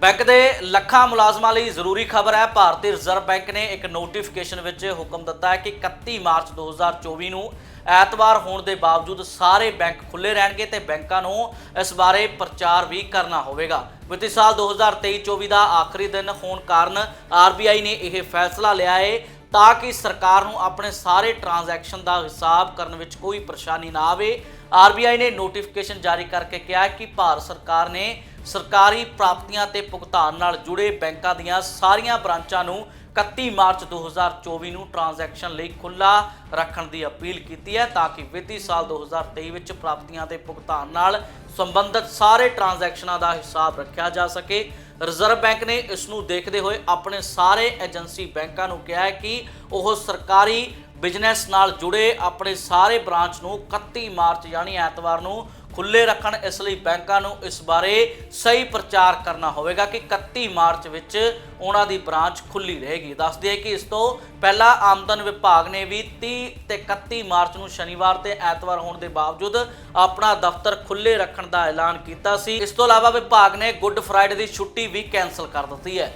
Bank ਦੇ ਲੱਖਾਂ ਮੁਲਾਜ਼ਮਾਂ ਲਈ ਜ਼ਰੂਰੀ ਖਬਰ ਹੈ। ਭਾਰਤੀ ਰਿਜ਼ਰਵ ਬੈਂਕ ਨੇ ਇੱਕ ਨੋਟੀਫਿਕੇਸ਼ਨ ਵਿੱਚ ਹੁਕਮ ਦਿੱਤਾ ਹੈ ਕਿ 31 ਮਾਰਚ 2024 ਨੂੰ ਐਤਵਾਰ ਹੋਣ ਦੇ ਬਾਵਜੂਦ ਸਾਰੇ ਬੈਂਕ ਖੁੱਲੇ ਰਹਿਣਗੇ ਤੇ ਬੈਂਕਾਂ ਨੂੰ ਇਸ ਬਾਰੇ ਪ੍ਰਚਾਰ ਵੀ ਕਰਨਾ ਹੋਵੇਗਾ। ਵਿੱਤੀ ਸਾਲ 2023-24 ਦਾ ਆਖਰੀ ਦਿਨ ਹੋਣ ਕਾਰਨ ਆਰਬੀਆਈ ਨੇ ਇਹ ਫੈਸਲਾ ਲਿਆ ਹੈ ਤਾਂ ਕਿ ਸਰਕਾਰ ਨੂੰ ਆਪਣੇ ਸਾਰੇ ਟ੍ਰਾਂਜੈਕਸ਼ਨ ਦਾ ਹਿਸਾਬ ਕਰਨ ਵਿੱਚ ਕੋਈ ਪਰੇਸ਼ਾਨੀ ਨਾ ਆਵੇ। ਆਰਬੀਆਈ ਨੇ ਨੋਟੀਫਿਕੇਸ਼ਨ ਜਾਰੀ ਕਰਕੇ ਕਿਹਾ ਕਿ ਭਾਰਤ ਸਰਕਾਰ ਨੇ ਸਰਕਾਰੀ ਪ੍ਰਾਪਤੀਆਂ ਤੇ ਭੁਗਤਾਨ ਨਾਲ ਜੁੜੇ ਬੈਂਕਾਂ ਦੀਆਂ ਸਾਰੀਆਂ ਬ੍ਰਾਂਚਾਂ ਨੂੰ 31 ਮਾਰਚ 2024 ਨੂੰ ਟ੍ਰਾਂਜੈਕਸ਼ਨ ਲਈ ਖੁੱਲਾ ਰੱਖਣ ਦੀ ਅਪੀਲ ਕੀਤੀ ਹੈ ਤਾਂ ਕਿ ਵਿੱਤੀ ਸਾਲ 2023 ਵਿੱਚ ਪ੍ਰਾਪਤੀਆਂ ਤੇ ਭੁਗਤਾਨ ਨਾਲ ਸੰਬੰਧਿਤ ਸਾਰੇ ਟ੍ਰਾਂਜੈਕਸ਼ਨਾਂ ਦਾ ਹਿਸਾਬ ਰੱਖਿਆ ਜਾ ਸਕੇ। ਰਿਜ਼ਰਵ ਬੈਂਕ ਨੇ ਇਸ ਨੂੰ ਦੇਖਦੇ ਹੋਏ ਆਪਣੇ ਸਾਰੇ ਏਜੰਸੀ ਬੈਂਕਾਂ ਨੂੰ ਕਿਹਾ ਹੈ ਕਿ ਉਹ ਸਰਕਾਰੀ ਬਿਜ਼ਨਸ ਨਾਲ ਜੁੜੇ ਆਪਣੇ ਸਾਰੇ ਬ੍ਰਾਂਚ ਨੂੰ 31 ਮਾਰਚ ਯਾਨੀ ਐਤਵਾਰ ਨੂੰ ਖੁੱਲੇ ਰੱਖਣ ਇਸ ਲਈ ਬੈਂਕਾਂ ਨੂੰ ਇਸ ਬਾਰੇ ਸਹੀ ਪ੍ਰਚਾਰ ਕਰਨਾ ਹੋਵੇਗਾ ਕਿ 31 ਮਾਰਚ ਵਿੱਚ ਉਹਨਾਂ ਦੀ ਬ੍ਰਾਂਚ ਖੁੱਲੀ ਰਹੇਗੀ। ਦੱਸਦੇ ਕਿ ਇਸ ਤੋਂ ਪਹਿਲਾਂ ਆਮਦਨ ਵਿਭਾਗ ਨੇ ਵੀ 30 ਤੇ 31 ਮਾਰਚ ਨੂੰ ਸ਼ਨੀਵਾਰ ਤੇ ਐਤਵਾਰ ਹੋਣ ਦੇ ਬਾਵਜੂਦ ਆਪਣਾ ਦਫ਼ਤਰ ਖੁੱਲੇ ਰੱਖਣ ਦਾ ਐਲਾਨ ਕੀਤਾ ਸੀ। ਇਸ ਤੋਂ ਇਲਾਵਾ ਵਿਭਾਗ ਨੇ ਗੁੱਡ ਫਰਾਈਡੇ ਦੀ ਛੁੱਟੀ ਵੀ ਕੈਨਸਲ ਕਰ ਦਿੱਤੀ ਹੈ।